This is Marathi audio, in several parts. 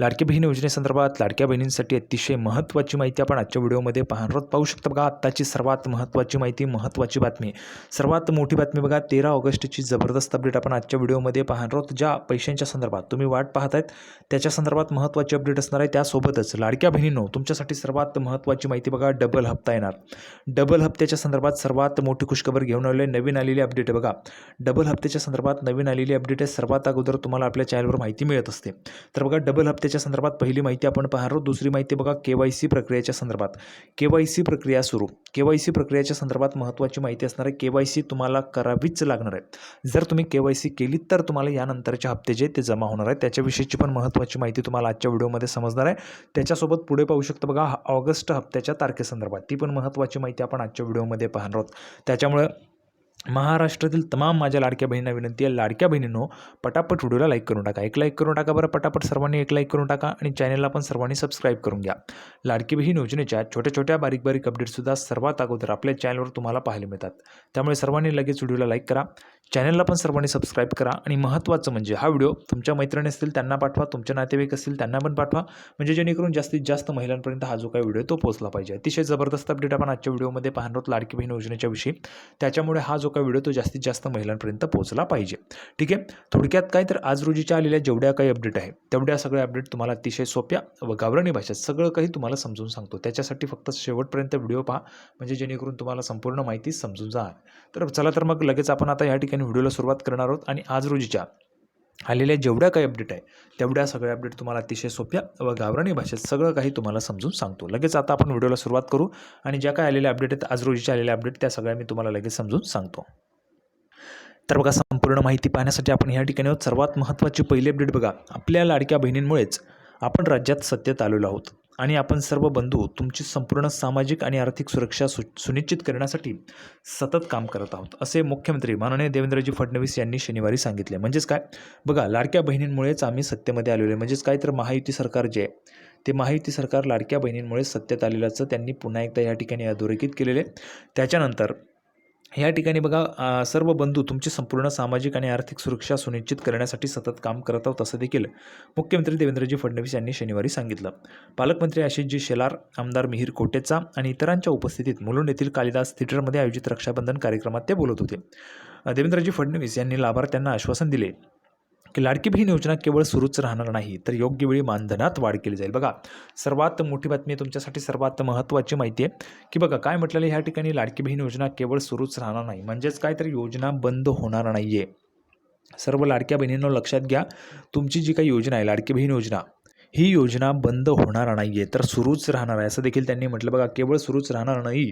लाडकी बहीण योजनेसंदर्भात लाडक्या बहिणींसाठी अतिशय महत्त्वाची माहिती आपण आजच्या व्हिडिओमध्ये पाहणार पाहू शकता बघा आत्ताची सर्वात महत्त्वाची माहिती महत्त्वाची बातमी. सर्वात मोठी बातमी बघा तेरा ऑगस्टची जबरदस्त अपडेट आपण आजच्या व्हिडिओमध्ये पाहणार आहोत ज्या पैशांच्या संदर्भात तुम्ही वाट पाहत आहेत त्याच्या संदर्भात महत्त्वाची अपडेट असणार आहे. त्यासोबतच लाडक्या बहिणींनो तुमच्यासाठी सर्वात महत्त्वाची माहिती बघा डबल हप्ता येणार. डबल हप्त्याच्या संदर्भात सर्वात मोठी खुशखबर घेऊन आले नवीन आलेली अपडेट आहे बघा. डबल हप्त्याच्या संदर्भात नवीन आलेली अपडेट आहे. सर्वात अगोदर तुम्हाला आपल्या चॅनलवर माहिती मिळत असते. तर बघा डबल त्याच्या संदर्भात पहिली माहिती आपण पाहणार आहोत. दुसरी माहिती बघा के वाय सी प्रक्रियेच्या संदर्भात. के वाय सी प्रक्रिया सुरू. के वाय सी प्रक्रियेच्या संदर्भात महत्त्वाची माहिती असणार आहे. के वाय सी तुम्हाला करावीच लागणार आहे. जर तुम्ही के वाय सी केली तर तुम्हाला यानंतरचे हप्ते जे ते जमा होणार आहे त्याच्याविषयीची पण महत्त्वाची माहिती तुम्हाला आजच्या व्हिडिओमध्ये समजणार आहे. त्याच्यासोबत पुढे पाहू शकता बघा ऑगस्ट हप्त्याच्या तारखेसंदर्भात. ती पण महत्त्वाची माहिती आपण आजच्या व्हिडिओमध्ये पाहणार आहोत. त्याच्यामुळे महाराष्ट्रातील तमाम माझ्या लाडक्या बहिणींना विनंती आहे लाडक्या बहिणींनो पटापट व्हिडिओला लाईक करून टाका. एक लाईक करून टाका बरं पटापट सर्वांनी एक लाईक करून टाका आणि चॅनलला पण सर्वांनी सबस्क्राईब करून घ्या. लाडकी बहीण योजनेच्या छोट्या छोट्या बारीक बारीक अपडेटसुद्धा सर्वात अगोदर आपल्या चॅनलवर तुम्हाला पाहायला मिळतात. त्यामुळे सर्वांनी लगेच व्हिडिओला लाईक करा. चॅनलला पण सर्वांनी सबस्क्राईब करा. आणि महत्त्वाचं म्हणजे हा व्हिडिओ तुमच्या मैत्रिणी असतील त्यांना पाठवा. तुमच्या नातेवाईक असतील त्यांना पण पाठवा. म्हणजे जेणेकरून जास्तीत जास्त महिलांपर्यंत हा जो काही व्हिडिओ तो पोहोचला पाहिजे. अतिशय जबरदस्त अपडेट आपण आजच्या व्हिडिओमध्ये पाहणार आहोत लाडकी बहीण योजनेच्या विषयी. त्याच्यामुळे हा जो काही व्हिडिओ तो जास्तीत जास्त महिलांपर्यंत पोहोचला पाहिजे. ठीक आहे? थोडक्यात काय तर आज रोजीच्या आलेल्या जेवढ्या काही अपडेट आहे तेवढ्या सगळ्या अपडेट तुम्हाला अतिशय सोप्या व गावरणी भाषेत सगळं काही तुम्हाला समजून सांगतो. त्याच्यासाठी फक्त शेवटपर्यंत व्हिडिओ पहा. म्हणजे जेणेकरून तुम्हाला संपूर्ण माहिती समजून जाणार. तर चला तर मग लगेच आपण आता या ठिकाणी व्हिडिओला सुरुवात करणार आहोत आणि आज रोजीच्या आलेल्या जेवढ्या काही अपडेट आहे तेवढ्या सगळ्या अपडेट तुम्हाला अतिशय सोप्या व गावरानी भाषेत सगळं काही तुम्हाला समजून सांगतो. लगेच आता आपण व्हिडिओला सुरुवात करू आणि ज्या काय आलेल्या अपडेट आहेत आज रोजीच्या आलेल्या अपडेट त्या सगळ्या मी तुम्हाला लगेच समजून सांगतो. तर बघा संपूर्ण माहिती पाहण्यासाठी आपण या ठिकाणी सर्वात महत्त्वाची पहिली अपडेट बघा आपल्या लाडक्या बहिणींमुळेच आपण राज्यात सत्तेत आलेलो आहोत. आणि आपण सर्व बंधू तुमची संपूर्ण सामाजिक आणि आर्थिक सुरक्षा सु सुनिश्चित करण्यासाठी सतत काम करत आहोत असे मुख्यमंत्री माननीय देवेंद्रजी फडणवीस यांनी शनिवारी सांगितले. म्हणजेच काय? बघा लाडक्या बहिणींमुळेच आम्ही सत्तेमध्ये आलेलो आहे. म्हणजेच काय? तर महायुती सरकार जे आहे ते महायुती सरकार लाडक्या बहिणींमुळे सत्तेत आलेल्याचं त्यांनी पुन्हा एकदा या ठिकाणी अधोरेखित केलेले त्याच्यानंतर या ठिकाणी बघा सर्व बंधू तुमची संपूर्ण सामाजिक आणि आर्थिक सुरक्षा सुनिश्चित करण्यासाठी सतत काम करत आहोत असं देखील मुख्यमंत्री देवेंद्रजी फडणवीस यांनी शनिवारी सांगितलं. पालकमंत्री आशिषजी शेलार आमदार मिहीर कोटेचा आणि इतरांच्या उपस्थितीत मुलुंड येथील कालिदास थिएटरमध्ये आयोजित रक्षाबंधन कार्यक्रमात ते बोलत होते. देवेंद्रजी फडणवीस यांनी लाभार्थ्यांना आश्वासन दिले. की लाडकी बहीण योजना केवळ सुरूच राहणार नाही तर योग्य वेळी मानधनात वाढ केली जाईल. बघा सर्वात मोठी बातमी तुमच्यासाठी सर्वात महत्त्वाची माहिती आहे की बघा काय म्हटलेलं ह्या ठिकाणी लाडकी बहीण योजना केवळ सुरूच राहणार नाही. म्हणजेच काय तर योजना बंद होणार नाही आहे सर्व लाडक्या बहिणींना लक्षात घ्या तुमची जी काही योजना आहे लाडकी बहीण योजना ही योजना बंद होणार नाही आहे तर सुरूच राहणार आहे. असं देखील त्यांनी म्हटलं. बघा केवळ सुरूच राहणार नाही.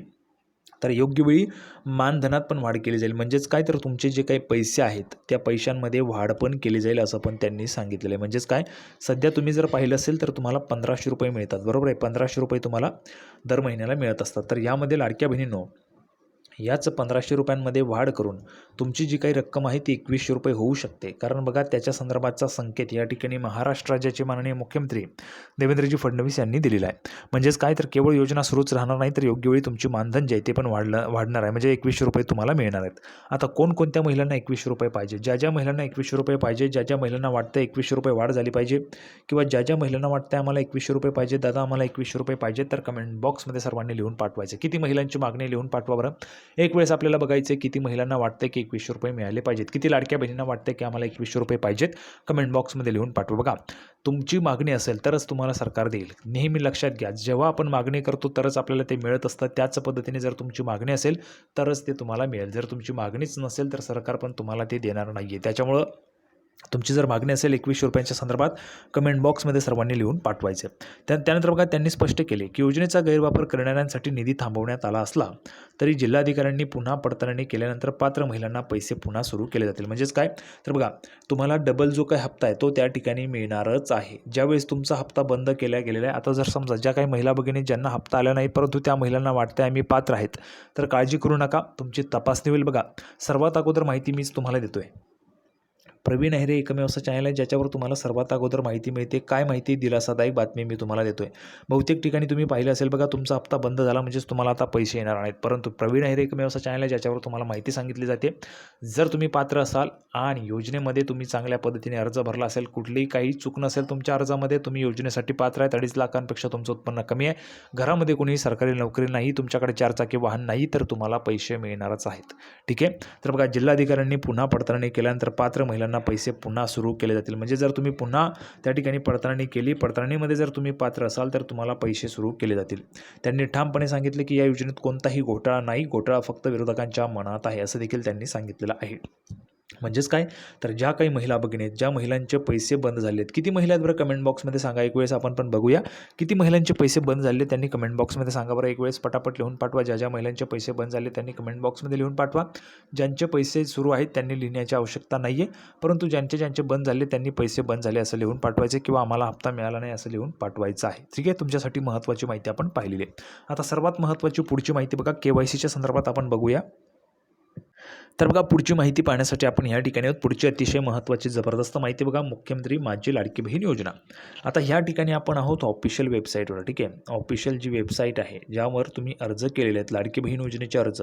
तर योग्य वेळी मानधनात पण वाढ केली जाईल. म्हणजेच काय? तर तुमचे जे काही पैसे आहेत त्या पैशांमध्ये वाढ पण केली जाईल असं पण त्यांनी सांगितलेलं आहे. म्हणजेच काय? सध्या तुम्ही जर पाहिलं असेल तर तुम्हाला पंधराशे रुपये मिळतात. बरोबर आहे? पंधराशे रुपये तुम्हाला दर महिन्याला मिळत असतात. तर यामध्ये लाडक्या बहिणींनो याच पंधराशे रुपयांमध्ये वाढ करून तुमची जी काही रक्कम आहे ती एकवीसशे रुपये होऊ शकते. कारण बघा त्याच्या संदर्भातचा संकेत या ठिकाणी महाराष्ट्र राज्याचे माननीय मुख्यमंत्री देवेंद्रजी फडणवीस यांनी दिलेला आहे. म्हणजेच काय तर केवळ योजना सुरूच राहणार नाही तर योग्य वेळी तुमची मानधन जे आहे ते पण वाढलं वाढणार आहे. म्हणजे एकवीसशे रुपये तुम्हाला मिळणार आहेत. आता कोणकोणत्या महिलांना एकवीसशे रुपये पाहिजे? ज्या ज्या महिलांना एकवीसशे रुपये पाहिजे ज्या ज्या महिलांना वाटतं एकवीसशे रुपये वाढ झाली पाहिजे किंवा ज्या ज्या महिलांना वाटतं आम्हाला एकवीसशे रुपये पाहिजे दादा आम्हाला एकवीसशे रुपये पाहिजे तर कमेंट बॉक्समध्ये सर्वांनी लिहून पाठवायचे. किती महिलांची मागणी लिहून पाठवा बरं. एक वेळेस आपल्याला बघायचं आहे किती महिलांना वाटतं की एकवीसशे रुपये मिळाले पाहिजेत. किती लाडक्या बहिणींना वाटतं की आम्हाला एकवीसशे रुपये पाहिजेत? कमेंट बॉक्समध्ये लिहून पाठवा बघा. तुमची मागणी असेल तरच तुम्हाला सरकार देईल. नेहमी लक्षात घ्या जेव्हा आपण मागणी करतो तरच आपल्याला ते मिळत असतं त्याच पद्धतीने जर तुमची मागणी असेल तरच ते तुम्हाला मिळेल. जर तुमची मागणीच नसेल तर सरकार पण तुम्हाला ते देणार नाही आहे त्याच्यामुळं तुमची जर मागणी असेल एकवीसशे रुपयांच्या संदर्भात कमेंट बॉक्समध्ये सर्वांनी लिहून पाठवायचे. त्या त्यानंतर बघा त्यांनी स्पष्ट केले की योजनेचा गैरवापर करणाऱ्यांसाठी निधी थांबवण्यात आला असला तरी जिल्हाधिकाऱ्यांनी पुन्हा पडताळणी केल्यानंतर पात्र महिलांना पैसे पुन्हा सुरू केले जातील. म्हणजेच काय? तर बघा तुम्हाला डबल जो काही हप्ता आहे तो त्या ठिकाणी मिळणारच आहे. ज्यावेळेस तुमचा हप्ता बंद केला गेलेला आहे आता जर समजा ज्या काही महिला भगिनी ज्यांना हप्ता आला नाही परंतु त्या महिलांना वाटते आम्ही पात्र आहेत तर काळजी करू नका. तुमची तपासणी होईल बघा. सर्वात अगोदर माहिती मीच तुम्हाला देतो आहे प्रवीण अहिरे एकमेव असं चॅनल आहे ज्याच्यावर तुम्हाला सर्वात अगोदर माहिती मिळते. काय माहिती दिलासादायक बातमी मी तुम्हाला देतोय. बहुतेक ठिकाणी तुम्ही पाहिलं असेल बघा तुमचा हप्ता बंद झाला म्हणजेच तुम्हाला आता पैसे येणार नाहीत. परंतु प्रवीण अहिरे एकमेव असं चॅनल आहे ज्याच्यावर तुम्हाला माहिती सांगितली जाते. जर तुम्ही पात्र असाल आणि योजनेमध्ये तुम्ही चांगल्या पद्धतीने अर्ज भरला असेल कुठलीही काही चूक नसेल तुमच्या अर्जामध्ये तुम्ही योजनेसाठी पात्र आहेत. अडीच लाखांपेक्षा तुमचं उत्पन्न कमी आहे. घरामध्ये कोणीही सरकारी नोकरी नाही तुमच्याकडे चारचाकी वाहन नाही तर तुम्हाला पैसे मिळणारच आहेत. ठीक आहे? तर बघा जिल्हाधिकाऱ्यांनी पुन्हा पडताळणी केल्यानंतर पात्र महिलांना पैसे पुन्हा सुरू केले जातील. म्हणजे जर तुम्ही पुन्हा त्या ठिकाणी पडताळणी केली पडताळणीमध्ये जर तुम्ही पात्र असाल तर तुम्हाला पैसे सुरू केले जातील. त्यांनी ठामपणे सांगितले की या योजनेत कोणताही घोटाळा नाही. घोटाळा फक्त विरोधकांच्या मनात आहे असं देखील त्यांनी सांगितलेलं आहे. म्हणजेच काय? तर ज्या काही महिला भगिनी आहेत ज्या महिलांचे पैसे बंद झाले आहेत किती महिला आहेत बरं कमेंट बॉक्समध्ये सांगा एक वेळेस आपण पण बघूया. किती महिलांचे पैसे बंद झाले त्यांनी कमेंट बॉक्समध्ये सांगा बरं एक वेळेस पटापट लिहून पाठवा. ज्या ज्या महिलांचे पैसे बंद झाले त्यांनी कमेंट बॉक्समध्ये लिहून पाठवा. ज्यांचे पैसे सुरू आहेत त्यांनी लिहिण्याची आवश्यकता नाही आहे परंतु ज्यांचे ज्यांचे बंद झाले त्यांनी पैसे बंद झाले असं लिहून पाठवायचे किंवा आम्हाला हप्ता मिळाला नाही असं लिहून पाठवायचं आहे. ठीक आहे? तुमच्यासाठी महत्त्वाची माहिती आपण पाहिलेली आहे. आता सर्वात महत्त्वाची पुढची माहिती बघा के वाय सीच्या संदर्भात आपण बघूया. तर बघा पुढची माहिती पाहण्यासाठी आपण ह्या ठिकाणी आहोत. पुढची अतिशय महत्त्वाची जबरदस्त माहिती बघा मुख्यमंत्री माझी लाडकी बहीण योजना. आता ह्या ठिकाणी आपण आहोत ऑफिशियल वेबसाईटवर ठीक आहे? ऑफिशियल जी वेबसाईट आहे ज्यावर तुम्ही अर्ज केलेले आहेत लाडकी बहीण योजनेचे अर्ज.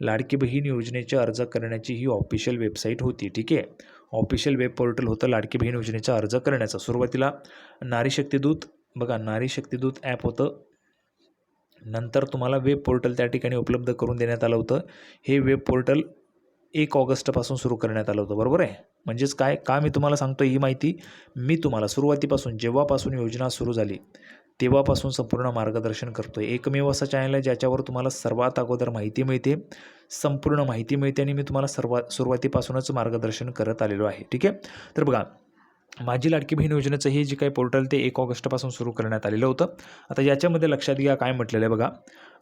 लाडकी बहीण योजनेचे अर्ज करण्याची ही ऑफिशियल वेबसाईट होती ठीक आहे? ऑफिशियल वेब पोर्टल होतं लाडकी बहीण योजनेचा अर्ज करण्याचा. सुरुवातीला नारी शक्तिदूत बघा नारी शक्तिदूत ॲप होतं. नंतर तुम्हाला वेब पोर्टल त्या ठिकाणी उपलब्ध करून देण्यात आलं होतं. हे वेब पोर्टल एक ऑगस्टपासून सुरू करण्यात आलं होतं बरोबर आहे? म्हणजेच काय? का मी तुम्हाला सांगतो ही माहिती? मी तुम्हाला सुरुवातीपासून जेव्हापासून योजना सुरू झाली तेव्हापासून संपूर्ण मार्गदर्शन करतो आहे एकमेव असा चॅनल आहे ज्याच्यावर तुम्हाला सर्वात अगोदर माहिती मिळते. संपूर्ण माहिती मिळते आणि मी तुम्हाला सर्वात सुरुवातीपासूनच मार्गदर्शन करत आलेलो आहे. ठीक आहे? तर बघा माझी लाडकी बहीण योजनेचं हे जे काही पोर्टल ते एक ऑगस्टपासून सुरू करण्यात आलेलं होतं. आता याच्यामध्ये लक्षात घ्या काय म्हटलेलं आहे बघा.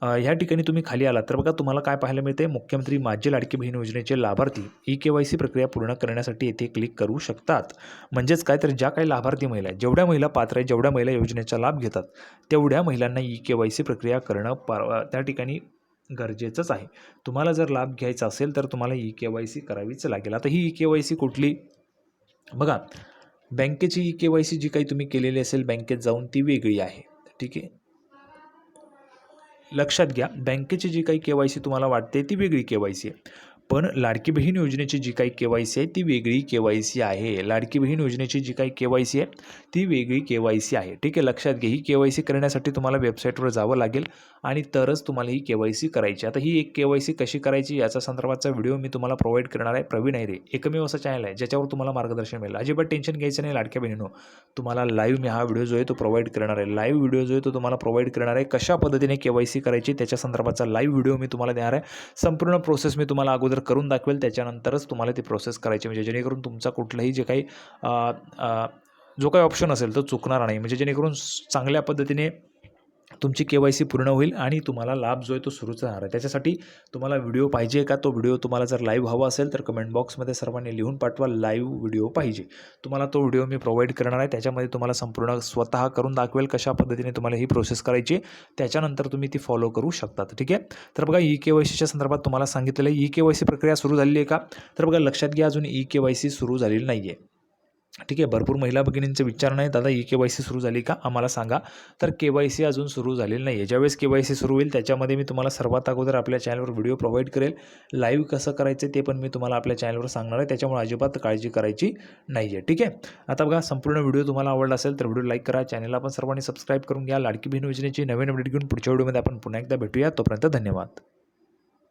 ह्या ठिकाणी तुम्ही खाली आलात तर बघा तुम्हाला काय पाहायला मिळते मुख्यमंत्री माझी लाडकी बहीण योजनेचे लाभार्थी ई के वाय सी प्रक्रिया पूर्ण करण्यासाठी येथे क्लिक करू शकतात. म्हणजेच काय? तर ज्या काही लाभार्थी महिला आहेत जेवढ्या महिला पात्र आहेत जेवढ्या महिला योजनेचा लाभ घेतात तेवढ्या महिलांना ई के वाय सी प्रक्रिया करणं पार त्या ठिकाणी गरजेचंच आहे. तुम्हाला जर लाभ घ्यायचा असेल तर तुम्हाला ई के वाय सी करावीच लागेल. आता ही ई के वाय सी कुठली? बघा बँकेची ई के वाय सी जी काही तुम्ही केलेली असेल बँकेत जाऊन ती वेगळी आहे. ठीक आहे? लक्षात घ्या बँकेची जी काही के वाय सी तुम्हाला वाटते ती वेगळी के वाय सी आहे. पण लाडकी बहीण योजनेची जी काही के वाय सी आहे ती वेगळी के वाय सी आहे. लाडकी बहीण योजनेची जी काही के वाय सी आहे ती वेगळी के वाय सी आहे. ठीक आहे लक्षात घ्या ही के वाय सी करण्यासाठी तुम्हाला वेबसाईटवर जावं लागेल आणि तरच तुम्हाला ही के वाय सी करायची आता ही एक के वाय सी कशी करायची याचा संदर्भाचा व्हिडिओ मी तुम्हाला प्रोव्हाइड करणार आहे. प्रवीण अहिरे एकमेव असं चॅनल आहे ज्याच्यावर तुम्हाला मार्गदर्शन मिळेल. अजिबात टेन्शन घ्यायचं नाही लाडक्या बहिणीनो. तुम्हाला लाईव्ह मी हा व्हिडिओ जो आहे तो प्रोव्हाइड करणार आहे. लाईव्ह व्हिडिओ जो आहे तो तुम्हाला प्रोव्हाइड करणार आहे. कशा पद्धतीने के वाय सी करायची त्याच्या संदर्भाचा लाईव्ह व्हिडिओ मी तुम्हाला देणार आहे. संपूर्ण प्रोसेस मी तुम्हाला अगोदर करून दाखवेल त्याच्यानंतरच तुम्हाला ती प्रोसेस करायची म्हणजे जेणेकरून तुमचा कुठलाही जे काही जो काही ऑप्शन असेल तो चुकणार नाही. म्हणजे जेणेकरून चांगल्या पद्धतीने तुमची के वाय सी पूर्ण होईल आणि तुम्हाला लाभ जो आहे तो सुरूच राहणार आहे. त्याच्यासाठी तुम्हाला व्हिडिओ पाहिजे का? तो व्हिडिओ तुम्हाला जर लाईव्ह हवा असेल तर कमेंट बॉक्समध्ये सर्वांनी लिहून पाठवा लाईव्ह व्हिडिओ पाहिजे. तुम्हाला तो व्हिडिओ मी प्रोव्हाइड करणार आहे. त्याच्यामध्ये तुम्हाला संपूर्ण स्वतः करून दाखवेल कशा पद्धतीने तुम्हाला ही प्रोसेस करायची त्याच्यानंतर तुम्ही ती फॉलो करू शकतात. ठीक आहे? तर बघा ई के वाय सीच्या संदर्भात तुम्हाला सांगितलेलं आहे. ई के वाय सी प्रक्रिया सुरू झालेली आहे का? तर बघा लक्षात घ्या अजून ई के वाय सी सुरू झालेली नाही आहे ठीक आहे भरपूर महिला भगिनींचे विचार नाही दादा ई के वाय सी सुरू झाली का? आम्हाला सांगा. तर के वाय सी अजून सुरू झालेली नाही आहे ज्यावेळेस के वाय सी सुरू होईल त्याच्यामध्ये मी तुम्हाला सर्वात अगोदर आपल्या चॅनलवर व्हिडिओ प्रोव्हाइड करेल. लाईव्ह कसं करायचं ते पण मी तुम्हाला आपल्या चॅनलवर सांगणार आहे. त्याच्यामुळे अजिबात काळजी करायची नाही आहे ठीक आहे? आता बघा संपूर्ण व्हिडिओ तुम्हाला आवडला असेल तर व्हिडिओ लाईक करा. चॅनलला पण सर्वांनी सबस्क्राईब करून घ्या. लाडकी बहीण योजनेची नवीन अपडेट घेऊन पुढच्या व्हिडिओमध्ये आपण पुन्हा एकदा भेटूया. तोपर्यंत धन्यवाद.